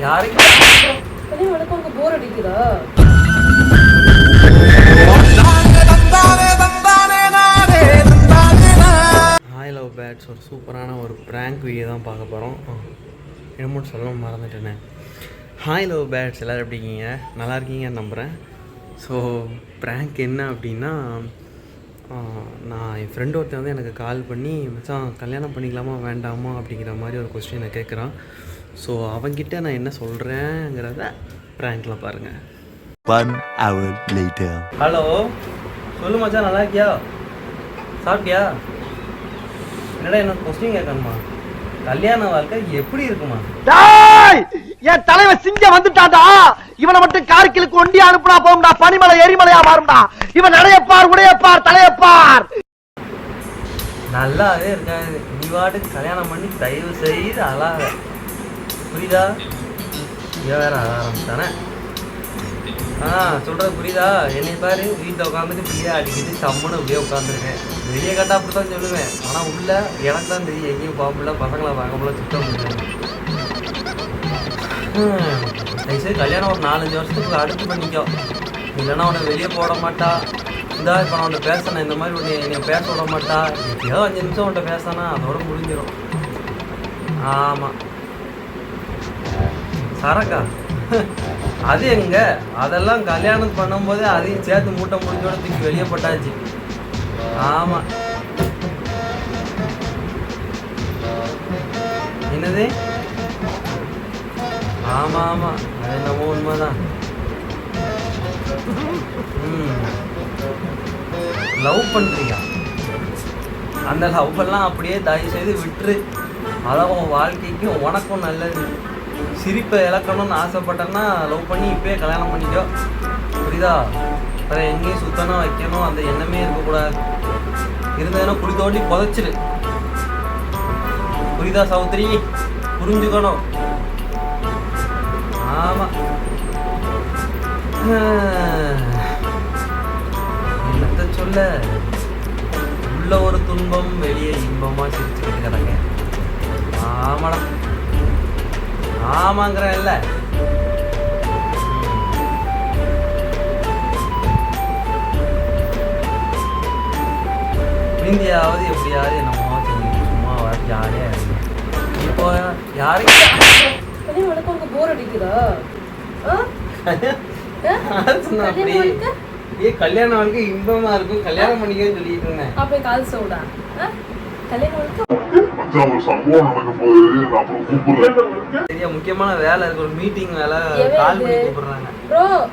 யாருக்கு போர் அடிக்குதா? Hi love birds ஒரு சூப்பரான ஒரு ப்ராங்க் வீடியோ தான் பார்க்க போகிறோம் என்னமோ சொல்ல மறந்துட்டேனே. ஹாய் லவ் பேட்ஸ் எல்லோரும் எப்படி இருக்கீங்க? நல்லா இருக்கீங்கன்னு நம்புகிறேன் ஸோ ப்ராங்க் என்ன அப்படின்னா நான் என் ஃப்ரெண்டு ஒருத்தன் வந்து எனக்கு கால் பண்ணி மச்சான் கல்யாணம் பண்ணிக்கலாமா வேண்டாமா? அப்படிங்கிற மாதிரி ஒரு கொஸ்டினை கேட்குறான் ஸோ அவன்கிட்ட நான் என்ன சொல்கிறேங்கிறத ப்ராங்க்கில் பாருங்கள் One hour later. ஹலோ சொல்லு மச்சான் நல்லா இருக்கியா? சாப்பிட்டியா? என்னடா என்ன கொஸ்டின் கேட்கணுமா? கல்யாண வாழ்க்கை எப்படி இருக்குமா? டேய்! என் தலைவன் சிங்கம் வந்துட்டான்டா. இவனை மட்டும் கார்கிலுக்கு ஒண்டி அனுப்புனா போகும்டா. பனிமலை எரிமலையா மாறும்டா. இவன் நடையப்பார் உடையப்பார் தலையப்பார். நல்லாவே இருக்காது. நீ வாட்டுக்கு கல்யாணம் பண்ணி தயவு செய்து அழாத. புரியுதா? இவன் வேற ஆரம்பிச்சானே. ஆ சொல்கிறது புரியுதா? என்னை பாரு வீட்டில் உட்காந்துட்டு ஃப்ரீயாக அடிக்கிட்டு சம்முன்னு அப்படியே உட்காந்துருக்கேன் வெளியே கட்டா அப்படி தான் சொல்லுவேன். ஆனால் உள்ள எனக்கு தான் தெரியும் எங்கேயும் போக முடியல பசங்களை பார்க்க முடியல சுத்தம் முடியல. சரி தயவுசெய்து கல்யாணம் ஒரு நாலஞ்சு வருஷத்துக்கு அடுத்து பண்ணிக்கோ. இல்லைன்னா உன்னை வெளியே போட மாட்டா. இந்தா இப்போ நான் உன்னை பேசினேன் இந்த மாதிரி உன்னை என்னை பேச விட மாட்டா. எப்படியோ அஞ்சு நிமிஷம் உன்ட்ட பேசினா அதோட முடிஞ்சிடும் ஆமாம் சரக்கா? அது எங்க? அதெல்லாம் கல்யாணம் பண்ணும்போது அதையும் சேர்த்து மூட்டை முடிஞ்சோட தூக்கி வெளியே போட்டாச்சு. ஆமா. என்னது? ஆமா ஆமா. அது என்னமோ உண்மைதான். லவ் பண்றியா? அந்த லவ் எல்லாம் அப்படியே தயவு செய்து விட்டுரு. அதான் உன் வாழ்க்கைக்கும் உனக்கும் நல்லது. சிரிப்பை இழக்கணும்னு ஆசைப்பட்டேன்னா லவ் பண்ணி இப்பயே கல்யாணம் பண்ணிக்கோ. புரியுதா? வேற எங்கேயும் சுத்தணும் வைக்கணும் அந்த எண்ணமே இருக்கக்கூடாது. இருந்ததுன்னா குடி தோண்டி புதைச்சிரு. புரியுதா சௌத்ரி? புரிஞ்சுக்கணும். ஆமா. என்னத்த சொல்ல? உள்ள ஒரு துன்பம் வெளியே இன்பமா சிரிச்சுக்கிட்டு கிடங்க ஆமாடா. ஆமாங்கிறேன்ல. இந்தியாவது எப்படியாவது என்னமோ செய்யும் சும்மா வர ஜாலியாக இருக்கும் இப்போ யாருக்கு கல்யாணம் வழக்கம் உனக்கு போர் அடிக்குதா? அப்படி கல்யாணம் வாழ்க்கை? ஏ இன்பமா இருக்கும். கல்யாணம் பண்ணிக்கன்னு சொல்லிட்டு இருந்தேன். அப்ப கால் சவுடா? ஆ? கல்யாணம் ஒரு சம்பவம் நடக்க போகுது. நான் அப்புறம் கூப்பிடுறேன் சரியா முக்கியமான வேலை இருக்கு. ஒரு மீட்டிங் வேலை கால் பண்ணி? கூப்பிடுறாங்க. ப்ரோ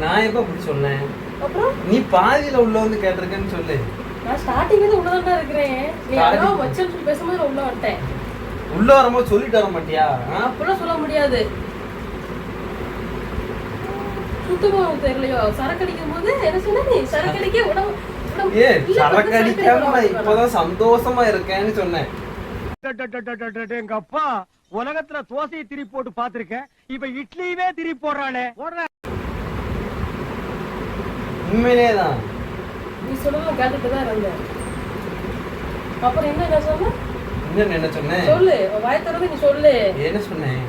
நான் எப்ப அப்படி சொன்னேன்? அப்புறம்? நீ பாதியில உள்ள வந்து கேட்டிருக்கேன்னு சொல்லு. நான் ஸ்டார்டிங்ல இருந்து உள்ளதான் இருக்கிறேன். நீ. அதான் வச்சு சொல்லி பேசும்போது நான் உள்ள வந்துட்டேன். உள்ள வரும்போது சொல்லிட்டு வர மாட்டியா? ஆ? அப்படிலாம் சொல்ல முடியாது. சுத்தமா தெரியலையோ? சரக்கு அடிக்கும் போது என்ன சொன்ன நீ சரக்கு அடிக்க உடம்பு- ஏ சரக்கு அடிக்காம நான் இப்பதான் சந்தோஷமா இருக்கேன்னு சொன்னேன் எங்க அப்பா உலகத்துல தோசையை திரி போட்டு பாத்திருக்கேன் இப்ப இட்லியவே திரி போடுறானே போடுற உண்மையிலே தான் நீ சொல்லலாம் கேட்டுட்டு தான் இருந்தேன் அப்புறம் என்ன என்ன சொன்ன இன்னும் என்ன சொன்னேன் சொல்லு வாய் திறந்து நீ சொல்லு என்ன சொன்னேன்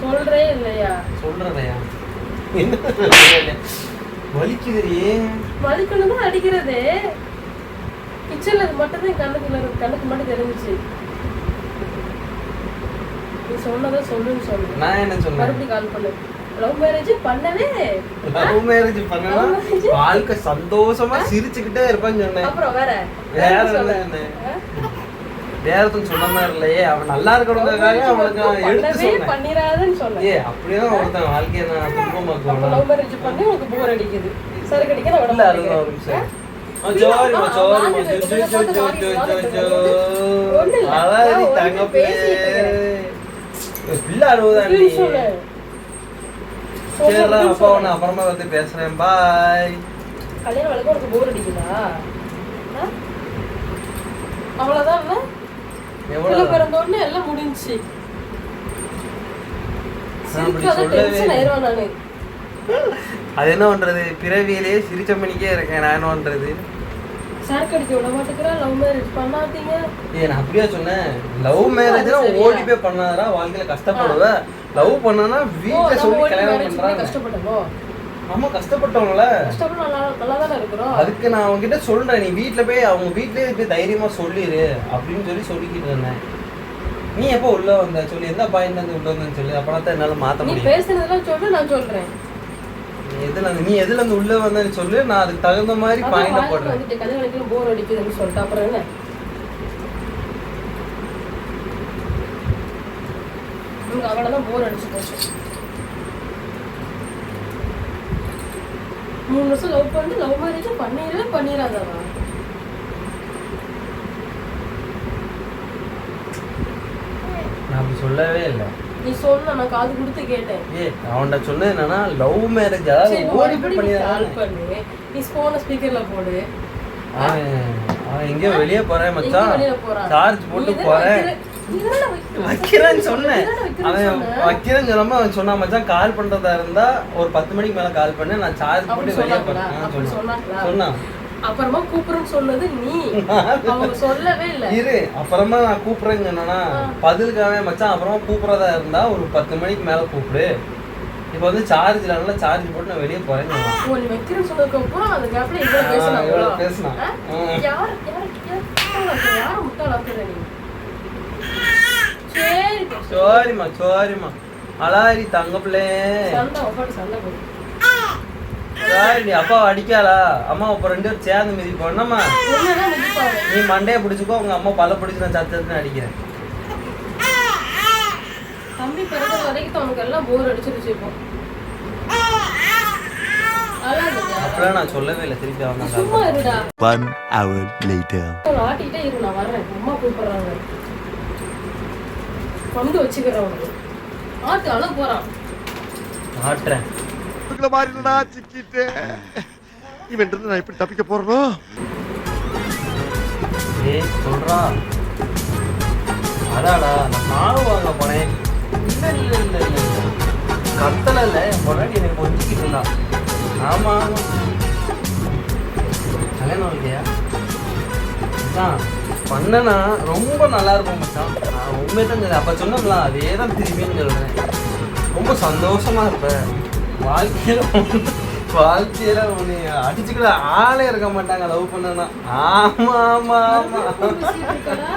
சொல்றே இல்லையா சொல்றதையா என்ன மதிக்கணும் தான் அடிக்கிறது. கிச்சன்ல இது மட்டும் தான் இருக்கு. கண்ணுக்கு மட்டும் தெரிஞ்சுச்சு. நீ சொன்னதை சொல்லுன்னு சொல்லு. நான் என்ன சொன்னேன்? மறுபடியும் கால் பண்ணு. லவ் மேரேஜ் பண்ணவே. லவ் மேரேஜ் பண்ணனா? வாழ்க்கை சந்தோஷமா சிரிச்சுக்கிட்டே இருப்பான்னு சொன்னேன். அப்புறம் வேற. வேற என்ன சொல்லு. என்ன? ஆ? வேற ஒருத்தன் சொன்ன மாதிரி இல்லையே அவன் நல்லா இருக்கணுங்கிறதுக்காக அவனுக்கு எடுத்து சொன்னேன். பண்ணிராதன்னு சொன்னேன். ஏ அப்படியே ஒருத்தன் வாழ்க்கையை நான் துன்பமாக்குவானா லவ் மேரேஜ் பண்ணி உனக்கு போர் அடிக்குது. சரக்கு அடிக்க நான் விட இல்ல. அது ஒரு. நிமிஷம் அப்புறமா வந்து பேசுறேன். பாய் கல்யாணம் போர் அடிக்குதா? ஆ? பிறந்த உடனே எல்லாம் அது என்ன பண்றது? பிறவியிலேயே சிரிச்ச மணிக்கே இருக்கேன் நான். என்ன பண்றது? சாக்கு அடிக்க விட மாட்டேங்கிறா லவ் மேரேஜ் பண்ணாதீங்க. ஏய் நான் அப்படியே சொன்னேன்? லவ் மேரேஜ்னா அது சரியா? ஓடி போய் பண்ணாதடா வாழ்க்கையில கஷ்டப்படுவ. லவ் பண்ணனா நம்ம சொல்லி கல்யாணம் பண்றாங்க. கஷ்டப்பட்டோமோ ஆமா கஷ்டப்பட்டவங்கள. கஷ்டப்பட்டு நல்லா நல்லா தானே இருக்கிறோம். அதுக்கு நான் அவங்ககிட்ட சொல்றேன் நீ வீட்ல போய் அவங்க வீட்லயே போய் தைரியமா சொல்லிடு அப்படின்னு சொல்லி சொல்லிக்கிட்டு இருந்தேன். நீ எப்போ உள்ள வந்த? சொல்லி எந்த பாயிண்ட் வந்து உள்ள வந்தேன்னு சொல்லி அப்பனா தான் என்னால நீ முடியும். பேசுனதெல்லாம் சொல்லு நான் சொல்றேன். எதுல நீ எதுல இருந்து உள்ள வந்தேன்னு சொல்லு நான் அதுக்கு தகுந்த மாதிரி பாயிண்ட் போடுறேன். கதை போர் அடிக்குதுன்னு சொல்லிட்டு அப்புறம் என்ன? உனக்கு அவ்வளவுதான் போர் அடிச்சு போச்சு மூணு வருஷம் லவ் பண்ணிட்டு லவ் மேரேஜ் பண்ணிடவே பண்ணிடாதவா நான் அப்படி சொல்லவே இல்லை. நீ சொன்ன நான் காது கொடுத்து கேட்டேன். ஏ அவன்கிட்ட சொன்னது என்னன்னா லவ் மேரேஜ் அதாவது ஓடி பண்ணு. நீ போன ஸ்பீக்கர்ல போடு. அவன் எங்கேயோ வெளியே போறேன் மச்சான்? சார்ஜ் போட்டு போறேன். வைக்கிற- வைக்கிற- வைக்கிறேன்னு சொன்னேன் அவன். வைக்கிறேன்னு சொல்லாம அவன் சொன்னா மச்சான் கால் பண்றதா இருந்தா ஒரு பத்து மணிக்கு மேல கால் பண்ணு நான் சார்ஜ் போட்டு வெளியே? போறேன்? சொன்னான் அப்புறமா கூப்பிடுறேன்னு சொன்னது நீ சொல்லவே இல்ல இரு அப்புறமா நான் கூப்பிடுறேன்னு சொன்னா பதிலுக்காக மச்சான் அப்புறமா கூப்பிடுறதா இருந்தா ஒரு பத்து மணிக்கு மேல கூப்பிடு இப்போ வந்து சார்ஜ் இல்லைனால சார்ஜ் போட்டு நான் வெளியே சொன்னான் ஓ, நீ வைக்கிறேன்னு சொன்னதுக்கு அப்புறம் அந்த கேப்ல இவ்வளவு பேசினாங்களா? இவ்வளவு? ம். யார் யார்? யாரை முட்டாளாக்குற நீ? சோரிம்மா சோரிம்மா. அலாரி தங்க பிள்ளை. நீ அப்பாவை அடிக்காளா? அம்மா இப்போ ரெண்டு பேரும் சேர்ந்து மிதி மிதிப்பாங்க. நீ மண்டையை பிடிச்சிக்கோ உங்க அம்மா பல்ல பிடிச்சி நான் சத்து சத்துன்னு அடிக்கிறேன். தம்பி பிறந்த வரைக்கும் அவனுக்கு எல்லாம் போர் அடிச்சிருச்சு இப்போ. அழாதீங்க. அப்படிலாம் நான் சொல்லவே இல்லை திருப்பி அவன் தான் சும்மா இருடா. One hour later. அவனை ஆட்டிக்கிட்டே இரு நான் வர்றேன். அம்மா கூப்பிடுறாங்க. வந்து வச்சுக்கிறேன் உனக்கு ஆட்டு அழ போறான் மாட்டுறேன் இதுக்குள்ள மாறிடா சிக்கிட்டேன் இவன் இருந்து நான் எப்படி தப்பிக்க போறனோ? ஏய் சொல்றா. அதாடா நான் மாவு வாங்க போனேன். இல்ல இல்ல இல்ல கத்தல இல்ல. முன்னாடி எனக்கு கொஞ்சிக்கிட்டு இருந்தான் ஆமா. கல்யாணம் இல்லையா மச்சான் பண்ணனா ரொம்ப நல்லா இருக்கும் மச்சான். நான் உண்மையை தான். அப்ப சொன்னோம்ல அதே தான் திரும்பின்னு சொல்றேன். ரொம்ப சந்தோஷமா இருப்பேன் வாழ்க்கையில வாழ்க்கையில உன்னை அடிச்சுக்கிற ஆளே இருக்க மாட்டாங்க லவ் பண்ணனா. ஆமா ஆமா ஆமா. பேசிட்டு இருக்கடா.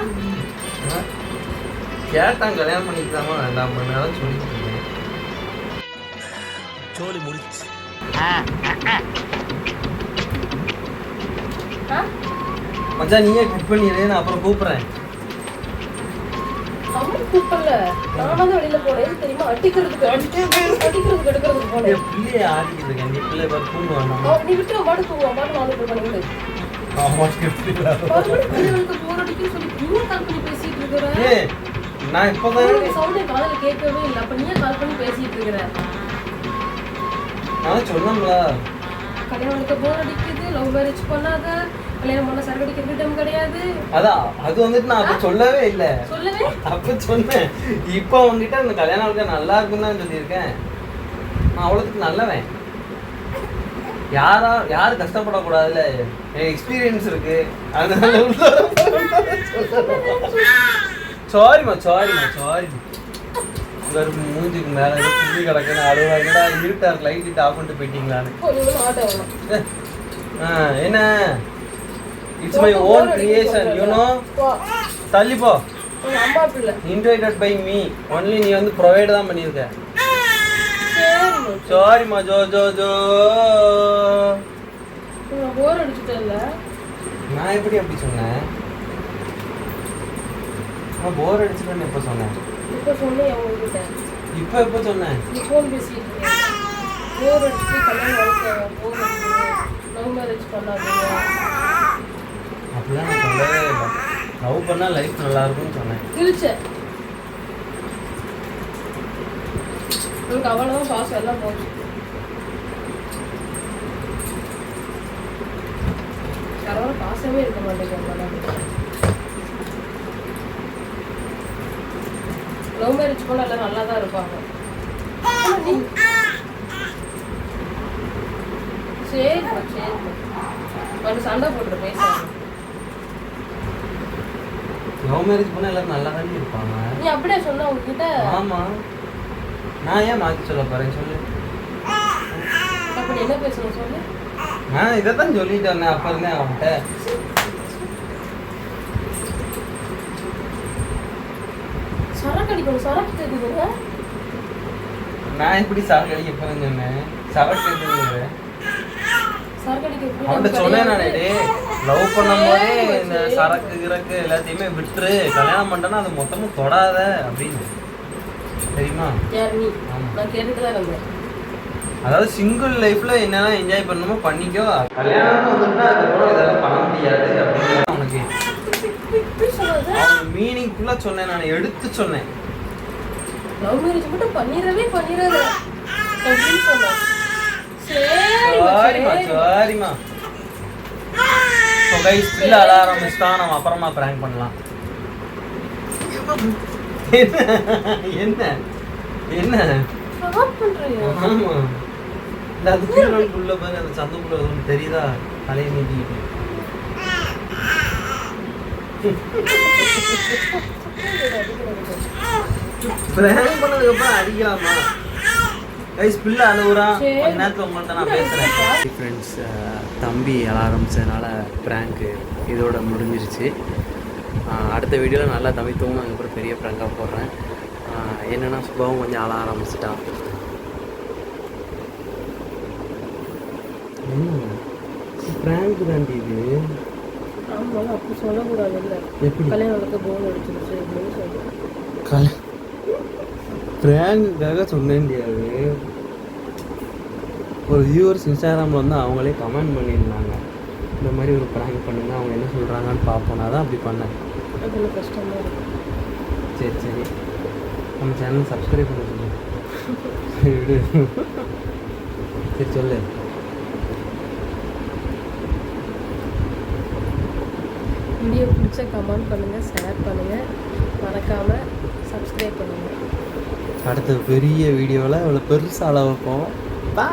கேட்டான் கல்யாணம் பண்ணிக்கலாமா வேண்டாம் பண்ணாலும் சொல்லிட்டு இருக்கேன் ஆ? மச்சான் நீயே கட் பண்ணிடு நான் அப்புறம் கூப்பிடுறேன். அம்மா கூப்பிடல. நானா தான் வெளியில எதுக்கு தெரியுமா? அடிக்கிறதுக்கு அடிக்கிறதுக்கு எடுக்கிறதுக்கு போனேன். பிள்ளைய ஆடிக்கிட்டு இருக்கேன். நீ பிள்ளை பாரு தூங்குவானா அவன் நீ விட்டு கால் பண்ணி பேசிட்டு இருக்கிற? ஏய் நான் இப்போதான் சவுண்டை காதுல கேட்கவே இல்லை. அப்ப நீயே கால் பண்ணி பேசிட்டு இருக்கிற? நான் சொன்னோம்ல கல்யாணத்துக்கு போர் அடிக்குது லவ் மேரேஜ் பண்ணாத. கல்யாணம் பண்ண சரக்கு அடிக்க டைம் கிடையாது. அதான் அது வந்துட்டு நான் அப்ப சொல்லவே இல்லை. சொல்லவே? அப்ப சொன்னேன். இப்போ உங்ககிட்ட இந்த கல்யாணம் இருக்க நல்லா இருக்குன்னு தான் சொல்லியிருக்கேன். நான் அவ்வளோத்துக்கு நல்லவன். யாரா யாரும் கஷ்டப்படக்கூடாதுல்ல? எனக்கு எக்ஸ்பீரியன்ஸ் இருக்கு. அதனால சாரிம்மா சாரிம்மா சாரி மூஞ்சிக்கு மேல புள்ளி கிடக்குன்னு அழுவாங்கடா இருட்டா லைட் ஆஃப் பண்ணிட்டு போயிட்டீங்களான்னு. என்ன? It's my own creation you know போ. தள்ளிப்போ இன்வைட்டட் பை மீ ஒன்லி நீ வந்து ப்ரொவைட் தான் பண்ணியிருக்க. சரி. சாரிம்மா ஜோ ஜோ ஜோ. நான் எப்படி அப்படி சொன்னேன்? நான் போர் அடிச்சுட்டேன்னு எப்போ சொன்னேன்? இப்போ சொன்னேன் இப்போ எப்போ சொன்னேன்? நீ ஃபோன் பேசிட்டு போர் அடிச்சு கல்யாணம் வாழ்க்கை போர் அடிச்சு லவ் மேரேஜ் பண்ணாதீங்க. அப்படிலாம் நான் சொல்லவே இல்லை. லவ் பண்ணால் லைஃப் நல்லா இருக்கும்னு சொன்னேன். கிழிச்சேன். உனக்கு அவ்வளோதான் பாசம் எல்லாம் போச்சு. யாரோட பாசமே இருக்க மாட்டேங்குது லவ் மேரேஜ் போல எல்லாம் நல்லா தான் இருப்பாங்க. நீ- சரிப்பா சரிப்பா வந்து சண்டை போட்டுரு பேசாம லவ் மேரேஜ் பண்ணால் எல்லாரும் நல்லா தானே இருப்பாங்க? நீ அப்படியே சொன்ன உங்ககிட்ட ஆமாம் நான் ஏன் மாற்றி சொல்ல போகிறேன் சொல்லு. அப்ப நீ என்ன பேசணும் சொல்லு. நான் இதை தான் சொல்லிட்டு வந்தேன் அப்போ இருந்தேன் அவன்கிட்ட. சரக்கு அடிக்கணும் சரக்கு கேக்குதுங்க நான் எப்படி சரக்கு அடிக்க போகிறேன்னு சொன்னேன்? சரக்கு எப்படி அவன்கிட்ட சொன்னேன். நானே லவ் பண்ணும்போதே இந்த சரி. சரக்கு கிரக்கு எல்லாத்தையுமே விட்டுரு. கல்யாணம் பண்ணிட்டேன்னா அது மொத்தமும் தொடாத அப்படின்னு. தெரியுமா? அதாவது சிங்கிள் லைஃப்ல என்னெல்லாம் என்ஜாய் பண்ணணுமோ பண்ணிக்கோ. கல்யாணம் வந்துட்டா அதுக்கப்புறம் இதெல்லாம் பண்ண முடியாது அப்படின்னு அவனுக்கு அவன் மீனிங் ஃபுல்லாக சொன்னேன் நான் எடுத்து சொன்னேன். லவ் மேரேஜ் மட்டும் பண்ணிடவே பண்ணிடாத. அப்படின்னு சொன்னேன். சரிம்மா, சாரிம்மா ஸோ கைஸ் ஸ்டில் அழ ஆரம்பிச்சிட்டா நம்ம அப்புறமா ப்ராங்க் பண்ணலாம். என்ன? என்ன? Stop பண்றியா? ஆமா. இந்த அது பாரு அந்த சந்துக்குள்ள ஒன்று தெரியுதா? தலையை நீட்டிக்கிட்டு. ப்ராங்க் பண்ணதுக்கு அப்புறம் அடிக்கலாமா? கைஸ் பிள்ளை அழுகுறான். கொஞ்ச நேரத்தில் உங்கள்கிட்ட நான் பேசுகிறேன் ஃப்ரெண்ட்ஸ் தம்பி அழ ஆரம்பிச்சதுனால ப்ராங்க்கு இதோட முடிஞ்சிருச்சு. அடுத்த வீடியோவில் நல்லா தம்பி தூங்கினதுக்கப்புறம் பெரிய ப்ராங்காக போடுறேன். என்னன்னா சுபாவும் கொஞ்சம் அழ ஆரம்பிச்சிட்டான் ப்ராங்க் தாண்டி இது. ஆமா, அப்படி சொல்லக்கூடாதுல்ல. எப்படி? கல்யாணம் நடக்க bore அடிச்சிருச்சு அப்படின்னு சொல்லு. கல ப்ராங்குக்காக சொன்னேன் அது ஒரு வியூவர்ஸ் இன்ஸ்டாகிராமில் வந்து அவங்களே கமெண்ட் பண்ணியிருந்தாங்க. இந்த மாதிரி ஒரு ப்ராங்க் பண்ணுங்க அவங்க என்ன சொல்கிறாங்கன்னு பார்ப்போம். நான் தான் அப்படி பண்ணேன். அதுல கஷ்டமா இருக்கு. சரி சரி. நம்ம சேனல் சப்ஸ்கிரைப் பண்ண சொல்லு. சரி, விடு. சரி சொல்லு. வீடியோ பிடிச்ச கமெண்ட் பண்ணுங்க ஷேர் பண்ணுங்க. மறக்காம சப்ஸ்கிரைப் பண்ணுங்க. அடுத்த பெரிய வீடியோவில் இவ்வளோ பெருசாக அளவுக்கும் பா